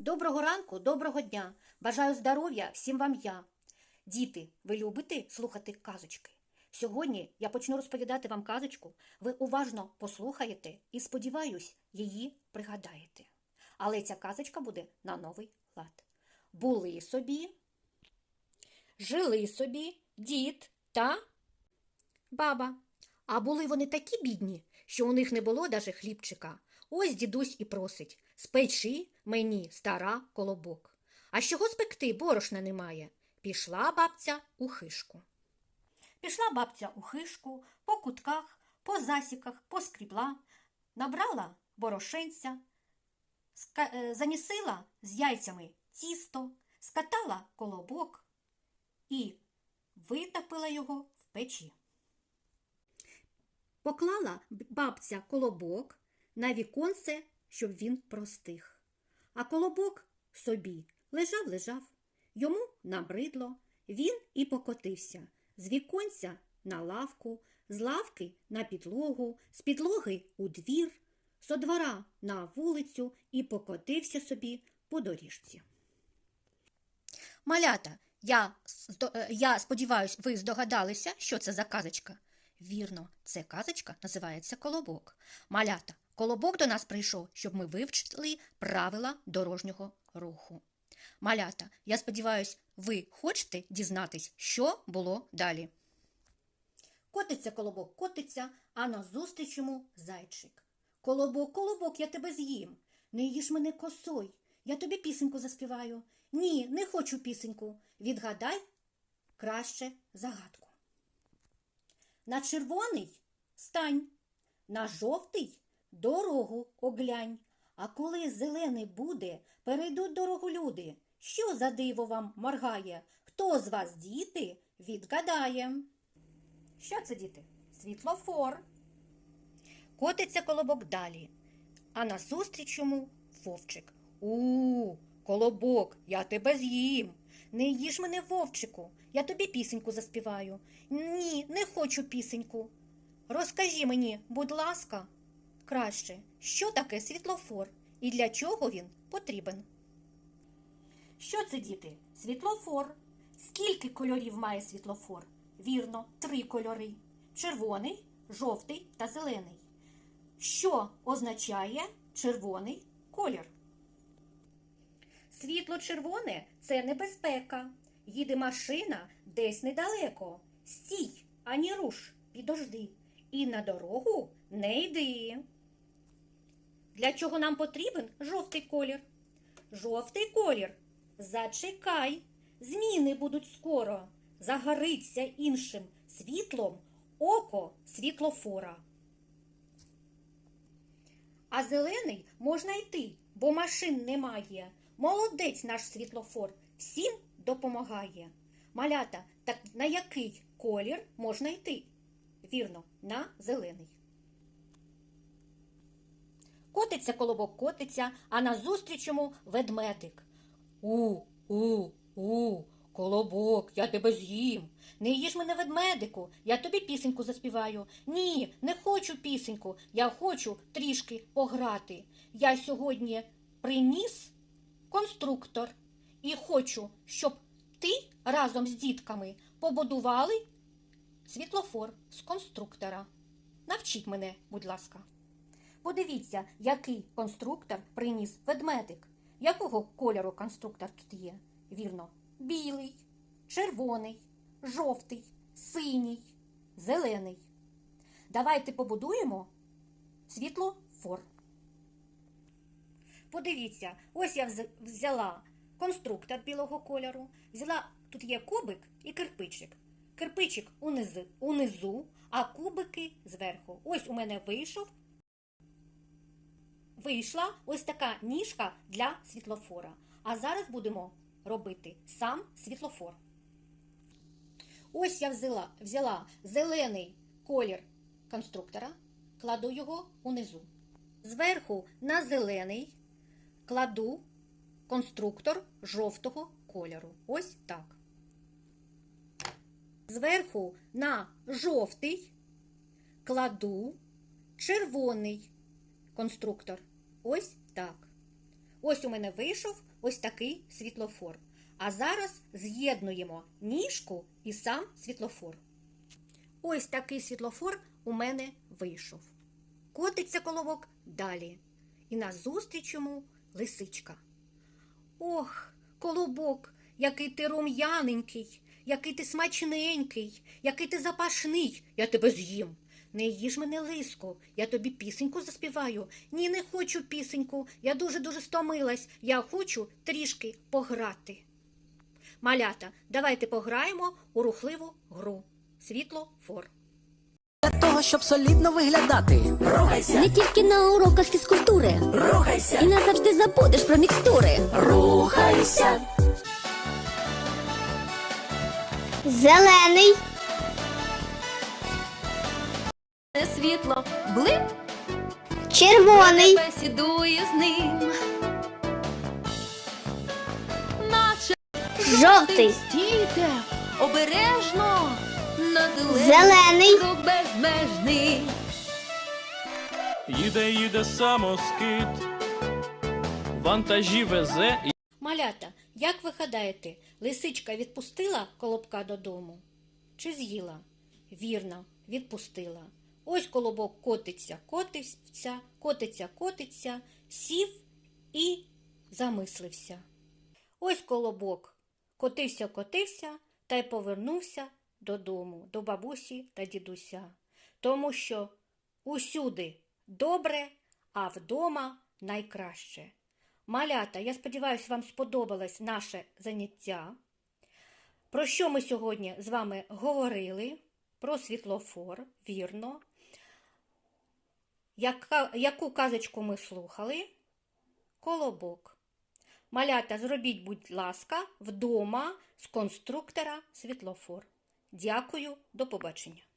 Доброго ранку, доброго дня. Бажаю здоров'я всім вам я. Діти, ви любите слухати казочки? Сьогодні я почну розповідати вам казочку. Ви уважно послухаєте і, сподіваюсь, її пригадаєте. Але ця казочка буде на новий лад. Були собі, жили собі дід та баба. А були вони такі бідні, що у них не було даже хлібчика. Ось дідусь і просить спечи мені стара колобок. А з чого спекти борошна немає? Пішла бабця у хишку. Пішла бабця у хишку, по кутках, по засіках, поскрібла, набрала борошенця, е, замісила з яйцями тісто, скатала колобок і витопила його в печі. Поклала бабця колобок на віконце, щоб він простих. А колобок собі лежав, лежав. Йому набридло, він і покотився з віконця на лавку, з лавки на підлогу, з підлоги у двір, з двора на вулицю і покотився собі по доріжці. Малята, я, е, я сподіваюсь, ви здогадалися, що це за казочка. Вірно, це казочка називається Колобок. Малята, колобок до нас прийшов, щоб ми вивчили правила дорожнього руху. Малята, я сподіваюсь, ви хочете дізнатись, що було далі. Котиться колобок, котиться, а назустріч йому зайчик. Колобок, колобок, я тебе з'їм. Не їж мене косой. Я тобі пісеньку заспіваю. Ні, не хочу пісеньку. Відгадай краще загадку. На червоний стань, на жовтий дорогу оглянь. А коли зелений буде, перейдуть дорогу люди. Що за диво вам моргає? Хто з вас, діти, відгадає? Що це, діти? Світлофор. Котиться колобок далі, а назустріч йому вовчик. У, колобок, я тебе з'їм. Не їж мене, вовчику, я тобі пісеньку заспіваю. Ні, не хочу пісеньку. Розкажи мені, будь ласка, краще, що таке світлофор і для чого він потрібен? Що це, діти? Світлофор. Скільки кольорів має світлофор? Вірно, три кольори: червоний, жовтий та зелений. Що означає червоний колір? Світло червоне це небезпека. Їде машина десь недалеко. Стій, ані руш, підожди. І на дорогу не йди. Для чого нам потрібен жовтий колір? Жовтий колір. Зачекай. Зміни будуть скоро. Загориться іншим світлом око світлофора. А зелений можна йти, бо машин немає. Молодець наш світлофор всім допомагає. Малята, так на який колір можна йти? Вірно, на зелений. Котиться колобок котиться, а назустріч йому ведмедик. У, у, у, колобок, я тебе з'їм. Не їж мене ведмедику, я тобі пісеньку заспіваю. Ні, не хочу пісеньку, я хочу трішки пограти. Я сьогодні приніс конструктор і хочу, щоб ти разом з дітками побудували світлофор з конструктора. Навчіть мене, будь ласка. Подивіться, який конструктор приніс ведмедик. Якого кольору конструктор тут є? Вірно, білий, червоний, жовтий, синій, зелений. Давайте побудуємо світлофор. Подивіться, ось я взяла конструктор білого кольору, взяла тут є кубик і кирпичик. Кирпичик унизу, унизу, а кубики зверху. Ось у мене вийшов вийшла ось така ніжка для світлофора. А зараз будемо робити сам світлофор. Ось я взяла, взяла зелений колір конструктора, кладу його унизу. Зверху на зелений кладу конструктор жовтого кольору. Ось так. Зверху на жовтий кладу червоний конструктор. Ось так. Ось у мене вийшов ось такий світлофор. А зараз з'єднуємо ніжку і сам світлофор. Ось такий світлофор у мене вийшов. Котиться колобок далі. І назустріч йому лисичка. Ох, колобок, який ти рум'яненький, який ти смачненький, який ти запашний, я тебе з'їм. Не їж мене лиско, я тобі пісеньку заспіваю. Ні, не хочу пісеньку, я дуже-дуже стомилась, я хочу трішки пограти. Малята, давайте пограємо у рухливу гру. Світло фор. Для того, щоб солідно виглядати. Рухайся, Не тільки на уроках фізкультури. рухайся, І назавжди забудеш про мікстури. рухайся. Зелений, Світло блик червоний, бесідує з ним. Наче жовтий, стійте обережно на Зелений. Безмежний. Їде, їде самоскид, вантажі везе і Малята, як ви гадаєте, лисичка відпустила колобка додому? Чи з'їла? Вірно, відпустила. Ось колобок котиться, котиться, котиться, котиться, сів і замислився. Ось колобок котився, котився та й повернувся додому, до бабусі та дідуся. Тому що усюди добре, а вдома найкраще. Малята, я сподіваюся, вам сподобалось наше заняття. Про що ми сьогодні з вами говорили? Про світлофор, вірно. Яка, яку казочку ми слухали? Колобок. Малята, зробіть, будь ласка, вдома з конструктора світлофор. Дякую, до побачення.